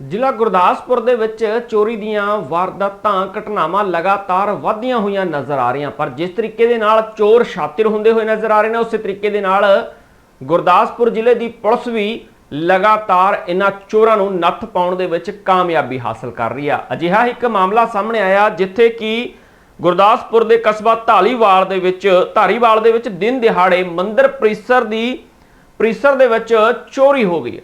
ਜ਼ਿਲ੍ਹਾ ਗੁਰਦਾਸਪੁਰ ਦੇ ਵਿੱਚ ਚੋਰੀ ਦੀਆਂ ਵਾਰਦਾਤਾਂ, ਘਟਨਾਵਾਂ ਲਗਾਤਾਰ ਵਧਦੀਆਂ ਹੋਈਆਂ ਨਜ਼ਰ ਆ ਰਹੀਆਂ। ਪਰ ਜਿਸ ਤਰੀਕੇ ਦੇ ਨਾਲ ਚੋਰ ਸ਼ਾਤਿਰ ਹੁੰਦੇ ਹੋਏ ਨਜ਼ਰ ਆ ਰਹੇ ਨੇ, ਉਸੇ ਤਰੀਕੇ ਦੇ ਨਾਲ ਗੁਰਦਾਸਪੁਰ ਜ਼ਿਲ੍ਹੇ ਦੀ ਪੁਲਿਸ ਵੀ ਲਗਾਤਾਰ ਇਹਨਾਂ ਚੋਰਾਂ ਨੂੰ ਨੱਥ ਪਾਉਣ ਦੇ ਵਿੱਚ ਕਾਮਯਾਬੀ ਹਾਸਲ ਕਰ ਰਹੀ ਆ। ਅਜਿਹਾ ਇੱਕ ਮਾਮਲਾ ਸਾਹਮਣੇ ਆਇਆ, ਜਿੱਥੇ ਕਿ ਗੁਰਦਾਸਪੁਰ ਦੇ ਕਸਬਾ ਢਾਲੀਵਾਲ ਦੇ ਵਿੱਚ, ਧਾਰੀਵਾਲ ਦੇ ਵਿੱਚ ਦਿਨ ਦਿਹਾੜੇ ਮੰਦਰ ਪ੍ਰੀਸਰ ਦੀ, ਪ੍ਰੀਸਰ ਦੇ ਵਿੱਚ ਚੋਰੀ ਹੋ ਗਈ ਹੈ।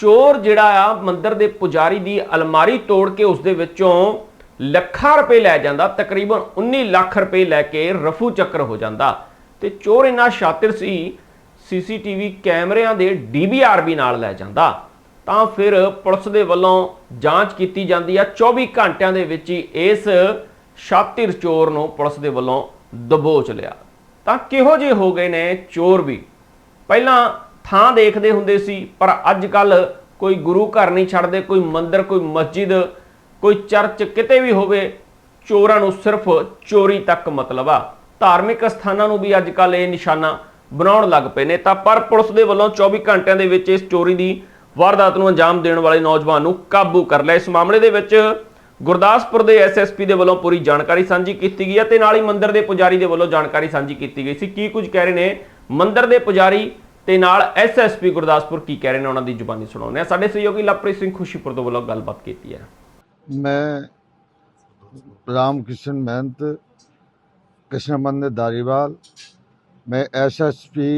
ਚੋਰ ਜਿਹੜਾ ਆ ਮੰਦਰ ਦੇ ਪੁਜਾਰੀ ਦੀ ਅਲਮਾਰੀ ਤੋੜ ਕੇ ਉਸ ਦੇ ਵਿੱਚੋਂ ਲੱਖਾਂ ਰੁਪਏ ਲੈ ਜਾਂਦਾ, ਤਕਰੀਬਨ 19 ਲੱਖ ਰੁਪਏ ਲੈ ਕੇ ਰਫੂ ਚੱਕਰ ਹੋ ਜਾਂਦਾ। ਤੇ ਚੋਰ ਇੰਨਾ ਸ਼ਾਤਿਰ ਸੀ, ਸੀਸੀਟੀਵੀ ਕੈਮਰਿਆਂ ਦੇ ਡੀਵੀਆਰ ਵੀ ਨਾਲ ਲੈ ਜਾਂਦਾ। ਤਾਂ ਫਿਰ ਪੁਲਿਸ ਦੇ ਵੱਲੋਂ ਜਾਂਚ ਕੀਤੀ ਜਾਂਦੀ ਆ। 24 ਘੰਟਿਆਂ ਦੇ ਵਿੱਚ ਹੀ ਇਸ ਸ਼ਾਤਿਰ ਚੋਰ ਨੂੰ ਪੁਲਿਸ ਦੇ ਵੱਲੋਂ ਦਬੋਚ ਲਿਆ। ਤਾਂ ਕਿਹੋ ਜਿਹੇ ਹੋ ਗਏ ਨੇ ਚੋਰ ਵੀ? ਪਹਿਲਾਂ ਥਾਂ ਦੇਖਦੇ ਹੁੰਦੇ ਸੀ, ਪਰ ਅੱਜ ਕੱਲ ਕੋਈ ਗੁਰੂ ਘਰ ਨਹੀਂ ਛੱਡਦੇ, ਕੋਈ ਮੰਦਿਰ, ਕੋਈ ਮਸਜਿਦ, ਕੋਈ ਚਰਚ ਕਿਤੇ ਵੀ ਹੋਵੇ, ਚੋਰਾਂ ਨੂੰ ਸਿਰਫ ਚੋਰੀ ਤੱਕ ਮਤਲਬ ਆ। ਧਾਰਮਿਕ ਸਥਾਨਾਂ ਨੂੰ ਵੀ ਅੱਜ ਕੱਲ ਇਹ ਨਿਸ਼ਾਨਾ ਬਣਾਉਣ ਲੱਗ ਪਏ ਨੇ। ਤਾਂ ਪਰ ਪੁਲਿਸ ਦੇ ਵੱਲੋਂ 24 ਘੰਟਿਆਂ ਦੇ ਵਿੱਚ ਇਸ ਚੋਰੀ ਦੀ ਵਾਰਦਾਤ ਨੂੰ ਅੰਜਾਮ ਦੇਣ ਵਾਲੇ ਨੌਜਵਾਨ ਨੂੰ ਕਾਬੂ ਕਰ ਲਿਆ। ਇਸ ਮਾਮਲੇ ਦੇ ਵਿੱਚ ਗੁਰਦਾਸਪੁਰ ਦੇ ਐਸਐਸਪੀ ਦੇ ਵੱਲੋਂ ਪੂਰੀ ਜਾਣਕਾਰੀ ਸਾਂਝੀ ਕੀਤੀ ਗਈ ਹੈ ਤੇ ਨਾਲ ਹੀ ਮੰਦਿਰ ਦੇ ਪੁਜਾਰੀ ਦੇ ਵੱਲੋਂ ਜਾਣਕਾਰੀ ਸਾਂਝੀ ਕੀਤੀ ਗਈ ਸੀ। ਕੀ ਕੁਝ ਕਹਿ ਰਹੇ ਨੇ? ਮੰਦਿਰ ਦੇ ਪੁਜਾਰੀ ਤੇ ਨਾਲ ਐਸਐਸਪੀ ਗੁਰਦਾਸਪੁਰ ਕੀ ਕਹਿ ਰਹੇ ਨੇ ਉਹਨਾਂ ਦੀ ਜ਼ੁਬਾਨੀ ਸੁਣਾਉਂਦੇ ਆ ਸਾਡੇ ਸਹਿਯੋਗੀ ਲਵਪ੍ਰੀਤ ਸਿੰਘ ਖੁਸ਼ੀਪੁਰ ਤੋਂ ਵੱਲੋਂ ਗੱਲਬਾਤ ਕੀਤੀ ਹੈ मैं रामकृष्ण महंत कृष्ण मंदिर धारीवाल मैं एसएसपी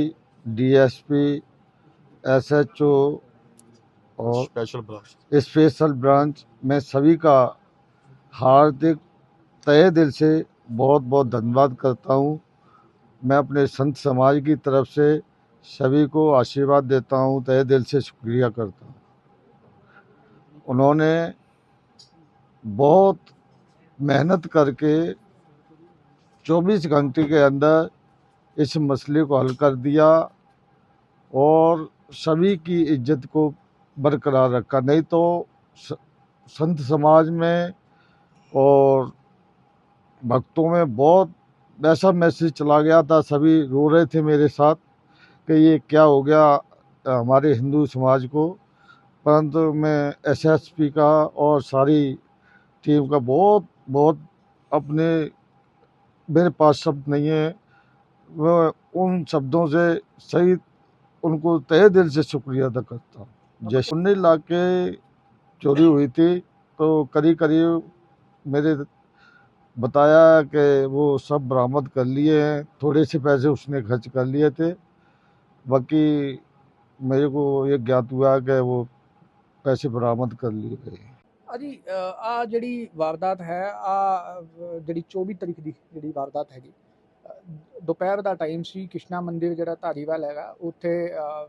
डीएसपी एसएचओ और स्पेशल ब्रांच स्पेशल ब्रांच में सभी का हार्दिक तहे दिल से बहुत बहुत धन्यवाद करता हूँ मैं अपने संत समाज की तरफ से सभी को आशीर्वाद देता हूँ तय दिल से शुक्रिया करता हूँ। उन्होंने बहुत मेहनत करके 24 घंटे के अंदर इस मसले को हल कर दिया और सभी की इज़्ज़त को बरकरार रखा। नहीं तो संत समाज में और भक्तों में बहुत वैसा मैसेज चला गया था, सभी रो रहे थे मेरे साथ। कि ये क्या हो गया हमारे हिंदू समाज को। परंतु मैं एसएसपी का और सारी टीम का बहुत बहुत अपने मेरे पास शब्द नहीं है। मैं उन शब्दों से सही उनको तय दिल से शुक्रिया अदा करता हूँ। जैसे उन्नीस लाख के चोरी हुई थी तो करीब करीब मेरे बताया कि वो सब बरामद कर लिए हैं थोड़े से पैसे उसने खर्च कर लिए थे। बाकी मेरे को ये ज्ञात हुआ कि वो पैसे बरामद कर लिए गए ਅਜੀ ਆ ਜਿਹੜੀ ਵਾਰਦਾਤ ਹੈ ਆ ਜਿਹੜੀ 24 ਤਰੀਕ ਦੀ ਜਿਹੜੀ ਵਾਰਦਾਤ ਹੈਗੀ ਅ, ਦੁਪਹਿਰ ਦਾ ਟਾਈਮ ਸੀ ਕ੍ਰਿਸ਼ਨਾ ਮੰਦਿਰ ਜਿਹੜਾ ਧਾਰੀਵਾਲ ਹੈਗਾ ਉੱਥੇ ਅ,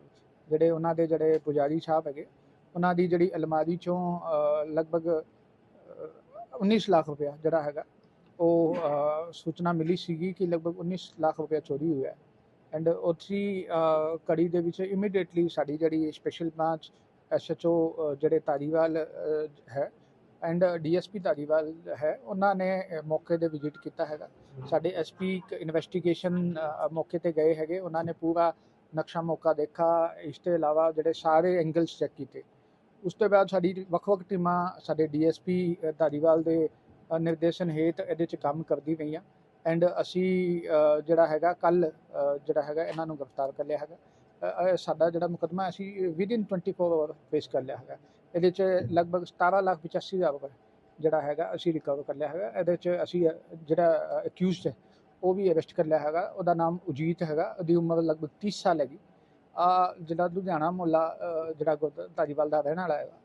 ਜਿਹੜੇ ਉਹਨਾਂ ਦੇ ਜਿਹੜੇ ਪੁਜਾਰੀ ਸਾਹਿਬ ਹੈਗੇ ਉਹਨਾਂ ਦੀ ਜਿਹੜੀ ਅਲਮਾਰੀ ਚੋਂ ਅ, ਲਗਭਗ ਅ, 19 ਲੱਖ ਰੁਪਇਆ ਜਿਹੜਾ ਹੈਗਾ ਉਹ ਅ, ਸੂਚਨਾ ਮਿਲੀ ਸੀਗੀ ਕਿ ਲਗਭਗ 19 ਲੱਖ ਰੁਪਇਆ ਚੋਰੀ ਹੋਇਆ ਹੈ ਐਂਡ ਉਥੀ ਕੜੀ ਦੇ ਵਿੱਚ ਇਮੀਡੀਏਟਲੀ ਸਾਡੀ ਜਿਹੜੀ ਸਪੈਸ਼ਲ ਬ੍ਰਾਂਚ ਐਸਐਚਓ ਜਿਹੜੇ ਧਾਰੀਵਾਲ ਹੈ ਐਂਡ ਡੀਐਸਪੀ ਧਾਰੀਵਾਲ ਹੈ ਉਹਨਾਂ ਨੇ ਮੌਕੇ ਤੇ ਵਿਜ਼ਿਟ ਕੀਤਾ ਹੈਗਾ। ਸਾਡੇ ਐਸਪੀ ਇਨਵੈਸਟੀਗੇਸ਼ਨ ਮੌਕੇ ਤੇ ਗਏ ਹੈਗੇ। ਉਹਨਾਂ ਨੇ ਪੂਰਾ ਨਕਸ਼ਾ ਮੌਕਾ ਦੇਖਾ। ਇਸ ਤੋਂ ਇਲਾਵਾ ਜਿਹੜੇ ਸਾਰੇ ਐਂਗਲਸ ਚੈੱਕ ਕੀਤੇ। ਉਸ ਤੋਂ ਬਾਅਦ ਸਾਡੀ ਵੱਖ-ਵੱਖ ਟੀਮਾਂ ਸਾਡੇ ਡੀਐਸਪੀ ਧਾਰੀਵਾਲ ਦੇ ਨਿਰਦੇਸ਼ਨ ਹੇਠ ਇਹਦੇ 'ਚ ਕੰਮ ਕਰਦੀ ਪਈਆਂ। ਐਂਡ ਅਸੀਂ ਜਿਹੜਾ ਹੈਗਾ ਕੱਲ ਜਿਹੜਾ ਹੈਗਾ ਇਹਨਾਂ ਨੂੰ ਗ੍ਰਿਫਤਾਰ ਕਰ ਲਿਆ ਹੈਗਾ। ਸਾਡਾ ਜਿਹੜਾ ਮੁਕਦਮਾ ਅਸੀਂ ਵਿਦਿਨ 24 ਆਵਰ ਪੇਸ਼ ਕਰ ਲਿਆ ਹੈਗਾ। ਇਹਦੇ 'ਚ ਲਗਭਗ 17 ਲੱਖ 85 ਹਜ਼ਾਰ ਰੁਪਏ ਜਿਹੜਾ ਹੈਗਾ ਅਸੀਂ ਰਿਕਵਰ ਕਰ ਲਿਆ ਹੈਗਾ। ਇਹਦੇ 'ਚ ਅਸੀਂ ਜਿਹੜਾ ਅਕਿਊਜ਼ਡ ਹੈ, ਉਹ ਵੀ ਅਰੈਸਟ ਕਰ ਲਿਆ ਹੈਗਾ। ਉਹਦਾ ਨਾਮ ਉਜੀਤ ਹੈਗਾ। ਉਹਦੀ ਉਮਰ ਲਗਭਗ 30 ਸਾਲ ਹੈਗੀ। ਆ ਜਿਹੜਾ ਲੁਧਿਆਣਾ ਮੁਹੱਲਾ ਜਿਹੜਾ ਗੁਰਦ- ਧਾਰੀਵਾਲ ਦਾ ਰਹਿਣ ਵਾਲਾ ਹੈਗਾ।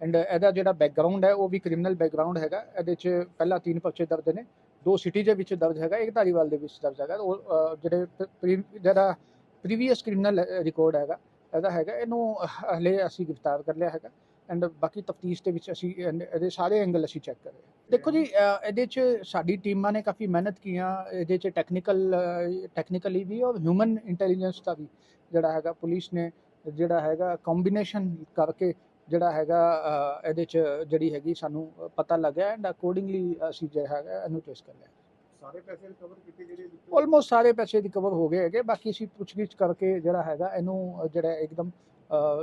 ਐਂਡ ਇਹਦਾ ਜਿਹੜਾ ਬੈਕਗ੍ਰਾਉਂਡ ਹੈ, ਉਹ ਵੀ ਕ੍ਰਿਮੀਨਲ ਬੈਕਗ੍ਰਾਉਂਡ ਹੈਗਾ। ਇਹਦੇ 'ਚ ਪਹਿਲਾਂ ਤਿੰਨ ਪਰਚੇ ਦਰਜ ਨੇ। ਦੋ ਸਿਟੀ ਦੇ ਵਿੱਚ ਦਰਜ ਹੈਗਾ, ਇੱਕ ਧਾਰੀਵਾਲ ਦੇ ਵਿੱਚ ਦਰਜ ਹੈਗਾ, ਉਹ ਜਿਹੜੇ ਜਿਹੜਾ ਪ੍ਰੀਵੀਅਸ ਕ੍ਰਿਮੀਨਲ ਰਿਕਾਰਡ ਹੈਗਾ, ਇਹਦਾ ਹੈਗਾ, ਇਹਨੂੰ ਹਲੇ ਅਸੀਂ ਗ੍ਰਿਫਤਾਰ ਕਰ ਲਿਆ ਹੈਗਾ ਐਂਡ ਬਾਕੀ ਤਫਤੀਸ਼ ਦੇ ਵਿੱਚ ਅਸੀਂ ਇਹਨ- ਇਹਦੇ ਸਾਰੇ ਐਂਗਲ ਅਸੀਂ ਚੈੱਕ ਕਰ ਰਹੇ ਹਾਂ। ਦੇਖੋ ਜੀ ਇਹਦੇ 'ਚ ਸਾਡੀ ਟੀਮਾਂ ਨੇ ਕਾਫੀ ਮਿਹਨਤ ਕੀਆਂ, ਇਹਦੇ 'ਚ ਟੈਕਨੀਕਲ ਟੈਕਨੀਕਲੀ ਵੀ ਔਰ ਹਿਊਮਨ ਇੰਟੈਲੀਜੈਂਸ ਦਾ ਵੀ ਜਿਹੜਾ ਹੈਗਾ, ਪੁਲਿਸ ਨੇ ਜਿਹੜਾ ਹੈਗਾ ਕੰਬੀਨੇਸ਼ਨ ਕਰਕੇ ਜਿਹੜਾ ਹੈਗਾ ਇਹਦੇ ਚ ਜਿਹੜੀ ਹੈਗੀ ਸਾਨੂੰ ਪਤਾ ਲੱਗਿਆ ਐਂਡ ਅਕੋਰਡਿੰਗਲੀ ਅਸੀਂ ਜਿਹੜਾ ਹੈਗਾ ਇਹਨੂੰ ਚੇਸ ਕਰ ਲਿਆ। ਸਾਰੇ ਪੈਸੇ ਰਿਕਵਰ ਕੀਤੇ ਜਿਹੜੇ ਆਲਮੋਸਟ ਸਾਰੇ ਪੈਸੇ ਰਿਕਵਰ ਹੋ ਗਏ ਹੈਗੇ ਬਾਕੀ ਅਸੀਂ ਪੁੱਛਗਿੱਛ ਕਰਕੇ ਜਿਹੜਾ ਹੈਗਾ ਇਹਨੂੰ ਜਿਹੜਾ ਇੱਕਦਮ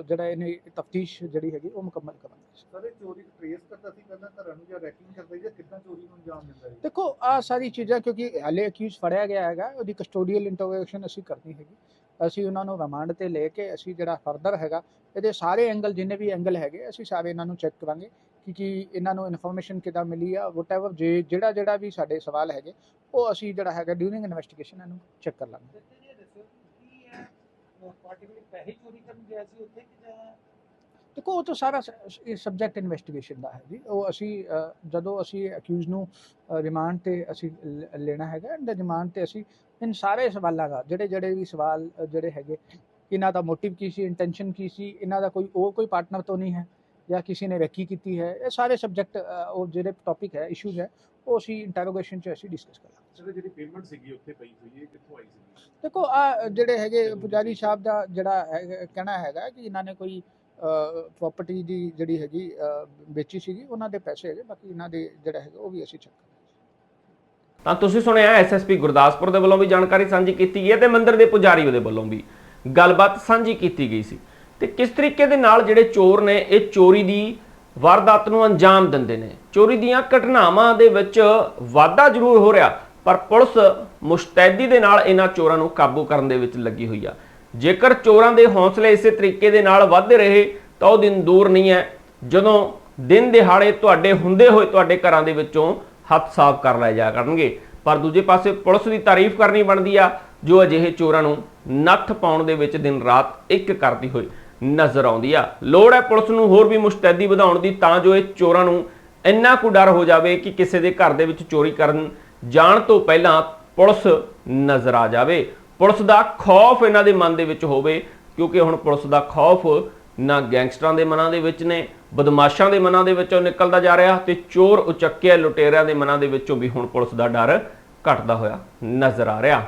ਜਿਹੜਾ ਇਹਨੇ ਤਫਤੀਸ਼ ਜਿਹੜੀ ਹੈਗੀ ਉਹ ਮੁਕੰਮਲ ਕਰਾਂਗੇ। ਸਰ ਇਹ ਚੋਰੀ ਟ੍ਰੇਸ ਕਰਦਾ ਸੀ ਪਹਿਲਾਂ ਘਰਾਂ ਨੂੰ ਜਾਂ ਰੈਕਿੰਗ ਕਰਦਾ ਜਾਂ ਕਿੱਦਾਂ ਚੋਰੀ ਨੂੰ ਅੰਜਾਮ ਦਿੰਦਾ ਹੈ ਦੇਖੋ ਆ ਸਾਰੀ ਚੀਜ਼ਾਂ ਕਿਉਂਕਿ ਹਲੇ ਅਕਿਊਜ਼ ਫੜਿਆ ਗਿਆ ਹੈਗਾ ਉਹਦੀ ਕਸਟੋਡੀਅਲ ਇੰਟਰੋਗੇਸ਼ਨ ਅਸੀਂ ਕਰਨੀ ਹੈਗੀ। ਅਸੀਂ ਉਹਨਾਂ ਨੂੰ ਰਿਮਾਂਡ ਤੇ ਲੈ ਕੇ ਅਸੀਂ ਜਿਹੜਾ ਫਰਦਰ ਹੈਗਾ, ਇਹਦੇ ਸਾਰੇ ਐਂਗਲ ਜਿੰਨੇ ਵੀ ਐਂਗਲ ਹੈਗੇ, ਅਸੀਂ ਸਾਰੇ ਇਹਨਾਂ ਨੂੰ ਚੈੱਕ ਕਰਾਂਗੇ ਕਿ ਕੀ ਇਹਨਾਂ ਨੂੰ ਇਨਫੋਰਮੇਸ਼ਨ ਕਿੱਦਾਂ ਮਿਲੀ ਆ ਵਟਐਵਰ ਜੇ ਜਿਹੜਾ ਜਿਹੜਾ ਵੀ ਸਾਡੇ ਸਵਾਲ ਹੈਗੇ, ਉਹ ਅਸੀਂ ਜਿਹੜਾ ਹੈਗਾ ਡਿਊਰਿੰਗ ਇਨਵੈਸਟੀਗੇਸ਼ਨ ਇਹਨੂੰ ਚੈੱਕ ਕਰ ਲਾਂਗੇ। ਪਾਰਟੀਕੂਲਰ ਪੈਸੇ ਚੋਰੀ ਕਰਨ ਗਿਆ ਸੀ ਉੱਥੇ ਕਿ ਜਾਂ ਦੇਖੋ ਉਹ ਤਾਂ ਸਾਰਾ ਸਬਜੈਕਟ ਇਨਵੈਸਟੀਗੇਸ਼ਨ ਦਾ ਹੈ ਜੀ। ਉਹ ਅਸੀਂ ਜਦੋਂ ਅਸੀਂ ਅਕਿਊਜ਼ ਨੂੰ ਰਿਮਾਂਡ ਤੇ ਅਸੀਂ ਲੈਣਾ ਹੈਗਾ ਐਂਡ ਰਿਮਾਂਡ ਤੇ ਅਸੀਂ ਇਨ ਸਾਰੇ ਸਵਾਲਾਂ ਦਾ ਜਿਹੜੇ ਜਿਹੜੇ ਵੀ ਸਵਾਲ ਜਿਹੜੇ ਹੈਗੇ ਇਹਨਾਂ ਦਾ ਮੋਟਿਵ ਕੀ ਸੀ ਇੰਟੈਂਸ਼ਨ ਕੀ ਸੀ ਇਹਨਾਂ ਦਾ ਕੋਈ ਉਹ ਕੋਈ ਪਾਰਟਨਰ ਤੋਂ ਨਹੀਂ ਹੈ ਜਾਂ ਕਿਸੇ ਨੇ ਰੈਕੀ ਕੀਤੀ ਹੈ ਇਹ ਸਾਰੇ ਸਬਜੈਕਟ ਉਹ ਜਿਹੜੇ ਟੌਪਿਕ ਹੈ ਇਸ਼ੂਜ਼ ਹੈ ਉਹ ਅਸੀਂ ਇੰਟਰੋਗੇਸ਼ਨ 'ਚ ਅਸੀਂ ਡਿਸਕਸ ਕਰਾਂਗੇ। ਸਰ ਜਿਹੜੀ ਪੇਮੈਂਟ ਸੀਗੀ ਉੱਥੇ ਪਈ ਹੋਈ ਹੈ ਕਿੱਥੋਂ ਆਈ ਸੀ ਦੇਖੋ ਆ ਜਿਹੜੇ ਹੈਗੇ ਪੁਜਾਰੀ ਸਾਹਿਬ ਦਾ ਜਿਹੜਾ ਕਹਿਣਾ ਹੈਗਾ ਕਿ ਇਹਨਾਂ ਨੇ ਕੋਈ ਪ੍ਰਾਪਰਟੀ ਦੀ ਜਿਹੜੀ ਹੈਗੀ ਵੇਚੀ ਸੀਗੀ, ਉਹਨਾਂ ਦੇ ਪੈਸੇ ਹੈਗੇ, ਬਾਕੀ ਇਹਨਾਂ ਦੇ ਜਿਹੜਾ ਹੈਗਾ, ਉਹ ਵੀ ਅਸੀਂ ਚੈੱਕ ਤਾਂ ਤੁਸੀਂ ਸੁਣਿਆ ਐਸਐਸਪੀ ਗੁਰਦਾਸਪੁਰ ਦੇ ਵੱਲੋਂ ਵੀ ਜਾਣਕਾਰੀ ਸਾਂਝੀ ਕੀਤੀ ਗਈ ਹੈ ਤੇ ਮੰਦਿਰ ਦੇ ਪੁਜਾਰੀ ਉਹਦੇ ਵੱਲੋਂ ਵੀ ਗੱਲਬਾਤ ਸਾਂਝੀ ਕੀਤੀ ਗਈ ਸੀ। ਤੇ ਕਿਸ ਤਰੀਕੇ ਦੇ ਨਾਲ ਜਿਹੜੇ ਚੋਰ ਨੇ, ਇਹ ਚੋਰੀ ਦੀ ਵਾਰਦਾਤ ਨੂੰ ਅੰਜਾਮ ਦਿੰਦੇ ਨੇ? ਚੋਰੀ ਦੀਆਂ ਘਟਨਾਵਾਂ ਦੇ ਵਿੱਚ ਵਾਧਾ ਜ਼ਰੂਰ ਹੋ ਰਿਹਾ, ਪਰ ਪੁਲਿਸ ਮੁਸ਼ਤੈਦੀ ਦੇ ਨਾਲ ਇਹਨਾਂ ਚੋਰਾਂ ਨੂੰ ਕਾਬੂ ਕਰਨ ਦੇ ਵਿੱਚ ਲੱਗੀ ਹੋਈ ਆ। ਜੇਕਰ ਚੋਰਾਂ ਦੇ ਹੌਸਲੇ ਇਸੇ ਤਰੀਕੇ ਦੇ ਨਾਲ ਵੱਧਦੇ ਰਹੇ, ਤਾਂ ਉਹ ਦਿਨ ਦੂਰ ਨਹੀਂ ਹੈ। ਜਦੋਂ ਦਿਨ ਦਿਹਾੜੇ ਤੁਹਾਡੇ ਹੁੰਦੇ ਹੋਏ ਤੁਹਾਡੇ ਘਰਾਂ ਦੇ ਵਿੱਚੋਂ ਹੱਥ ਸਾਫ਼ ਕਰ ਲਏ ਜਾ ਕਰਨਗੇ। ਪਰ ਦੂਜੇ ਪਾਸੇ ਪੁਲਿਸ ਦੀ ਤਾਰੀਫ ਕਰਨੀ ਬਣਦੀ ਆ, ਜੋ ਅਜਿਹੇ ਚੋਰਾਂ ਨੂੰ ਨੱਥ ਪਾਉਣ ਦੇ ਵਿੱਚ ਦਿਨ ਰਾਤ ਇੱਕ ਕਰਦੀ ਹੋਈ ਨਜ਼ਰ ਆਉਂਦੀ ਆ। ਲੋੜ ਹੈ ਪੁਲਿਸ ਨੂੰ ਹੋਰ ਵੀ ਮੁਸ਼ਤੈਦੀ ਵਧਾਉਣ ਦੀ, ਤਾਂ ਜੋ ਇਹ ਚੋਰਾਂ ਨੂੰ ਇੰਨਾ ਕੁ ਡਰ ਹੋ ਜਾਵੇ ਕਿ ਕਿਸੇ ਦੇ ਘਰ ਦੇ ਵਿੱਚ ਚੋਰੀ ਕਰਨ ਜਾਣ ਤੋਂ ਪਹਿਲਾਂ ਪੁਲਿਸ ਨਜ਼ਰ ਆ ਜਾਵੇ। ਪੁਲਿਸ ਦਾ ਖੌਫ ਇਹਨਾਂ ਦੇ ਮਨ ਦੇ ਵਿੱਚ ਹੋਵੇ, ਕਿਉਂਕਿ ਹੁਣ ਪੁਲਿਸ ਦਾ ਖੌਫ ਨਾ ਗੈਂਗਸਟਰਾਂ ਦੇ ਮਨਾਂ ਦੇ ਵਿੱਚ ਨੇ, ਬਦਮਾਸ਼ਾਂ ਦੇ ਮਨਾਂ ਦੇ ਵਿੱਚੋਂ ਨਿਕਲਦਾ ਜਾ ਰਿਹਾ ਤੇ ਚੋਰ ਉਚੱਕੇ ਲੁਟੇਰਿਆਂ ਦੇ ਮਨਾਂ ਦੇ ਵਿੱਚੋਂ ਵੀ ਹੁਣ ਪੁਲਿਸ ਦਾ ਡਰ ਘਟਦਾ ਹੋਇਆ ਨਜ਼ਰ ਆ ਰਿਹਾ।